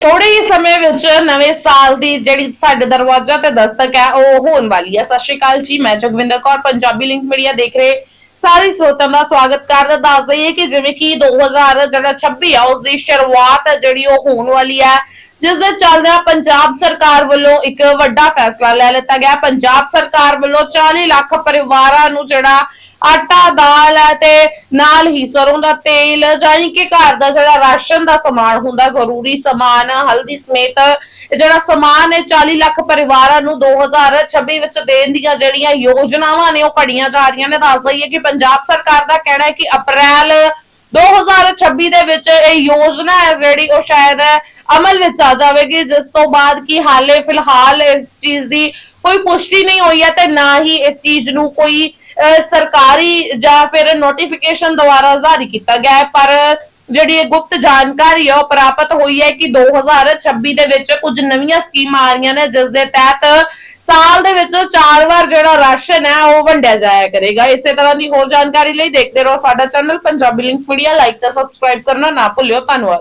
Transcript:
ਥੋੜੇ ਹੀ ਸਮੇਂ ਵਿੱਚ ਨਵੇਂ ਸਾਲ ਦੀ ਜਿਹੜੀ ਸਾਡੇ ਦਰਵਾਜ਼ਾ ਤੇ ਦਸਤਕ ਹੈ, ਉਹ ਹੋਣ ਵਾਲੀ ਹੈ। ਸਤਿ ਸ਼੍ਰੀ ਅਕਾਲ ਜੀ, ਮੈਂ ਜਗਵਿੰਦਰ ਕੌਰ, ਪੰਜਾਬੀ ਲਿੰਕ ਮੀਡੀਆ ਦੇਖ ਰਹੇ ਸਾਰੇ ਸਰੋਤਿਆਂ ਦਾ ਸਵਾਗਤ ਕਰਦਾ, ਦੱਸ ਦਈਏ ਕਿ ਜਿਵੇਂ ਕਿ 2000 ਜਿਹੜਾ 26 ਆ ਉਸ ਦੀ ਸ਼ੁਰੂਆਤ ਜਿਹੜੀ ਉਹ ਹੋਣ ਵਾਲੀ ਹੈ। ਜਿਸ ਦੇ ਚੱਲਦਿਆਂ ਪੰਜਾਬ ਸਰਕਾਰ ਵੱਲੋਂ ਇੱਕ ਵੱਡਾ ਫੈਸਲਾ ਲੈ ਲਿੱਤਾ ਗਿਆ। ਪੰਜਾਬ ਸਰਕਾਰ ਵੱਲੋਂ 40 ਲੱਖ ਪਰਿਵਾਰਾਂ ਨੂੰ ਜਿਹੜਾ ਆਟਾ, ਦਾਲ ਹੈ ਤੇ ਨਾਲ ਹੀ ਸਰੋਂ ਦਾ ਤੇਲ ਜਾਨੀ ਕਿ ਘਰ ਦਾ ਜਿਹੜਾ ਰਾਸ਼ਨ ਦਾ ਸਮਾਨ ਹੁੰਦਾ, ਜ਼ਰੂਰੀ ਸਮਾਨ, ਹਲਦੀ ਸਮੇਤ ਜਿਹੜਾ ਸਮਾਨ ਹੈ 40 ਲੱਖ ਪਰਿਵਾਰਾਂ ਨੂੰ 2026 ਵਿੱਚ ਦੇਣ ਦੀਆਂ ਜਿਹੜੀਆਂ ਯੋਜਨਾਵਾਂ ਨੇ, ਉਹ ਘੜੀਆਂ ਜਾ ਰਹੀਆਂ ਨੇ। ਦੱਸ ਦਈਏ ਕਿ ਪੰਜਾਬ ਸਰਕਾਰ ਦਾ ਕਹਿਣਾ ਹੈ ਕਿ ਅਪ੍ਰੈਲ 2026 ਦੇ ਵਿੱਚ ਇਹ ਯੋਜਨਾ ਹੈ ਜਿਹੜੀ ਉਹ ਸ਼ਾਇਦ ਅਮਲ ਵਿੱਚ ਆ ਜਾਵੇਗੀ। ਜਿਸ ਤੋਂ ਬਾਅਦ ਕਿ ਹਾਲੇ ਫਿਲਹਾਲ ਇਸ ਚੀਜ਼ ਦੀ ਕੋਈ ਪੁਸ਼ਟੀ ਨਹੀਂ ਹੋਈ ਹੈ ਤੇ ਨਾ ਹੀ ਇਸ ਚੀਜ਼ ਨੂੰ ਕੋਈ ਸਰਕਾਰੀ ਜਾਂ ਫਿਰ ਨੋਟੀਫਿਕੇਸ਼ਨ ਦੁਆਰਾ ਜਾਰੀ ਕੀਤਾ ਗਿਆ ਹੈ, ਪਰ ਜਿਹੜੀ ਇਹ ਗੁਪਤ ਜਾਣਕਾਰੀ ਹੈ, ਉਹ ਪ੍ਰਾਪਤ ਹੋਈ ਹੈ ਕਿ 2026 ਦੇ ਵਿੱਚ ਕੁਝ ਨਵੀਆਂ ਸਕੀਮਾਂ ਆ ਰਹੀਆਂ ਨੇ, ਜਿਸ ਦੇ ਤਹਿਤ ਸਾਲ ਦੇ ਵਿੱਚ ਚਾਰ ਵਾਰ ਜਿਹੜਾ ਰਾਸ਼ਨ ਹੈ, ਉਹ ਵੰਡਿਆ ਜਾਇਆ ਕਰੇਗਾ। ਇਸੇ ਤਰ੍ਹਾਂ ਦੀ ਹੋਰ ਜਾਣਕਾਰੀ ਲਈ ਦੇਖਦੇ ਰਹੋ ਸਾਡਾ channel Punjabi link media like ਤੇ ਸਬਸਕ੍ਰਾਈਬ ਕਰਨਾ ਨਾ ਭੁੱਲਿਓ। ਧੰਨਵਾਦ।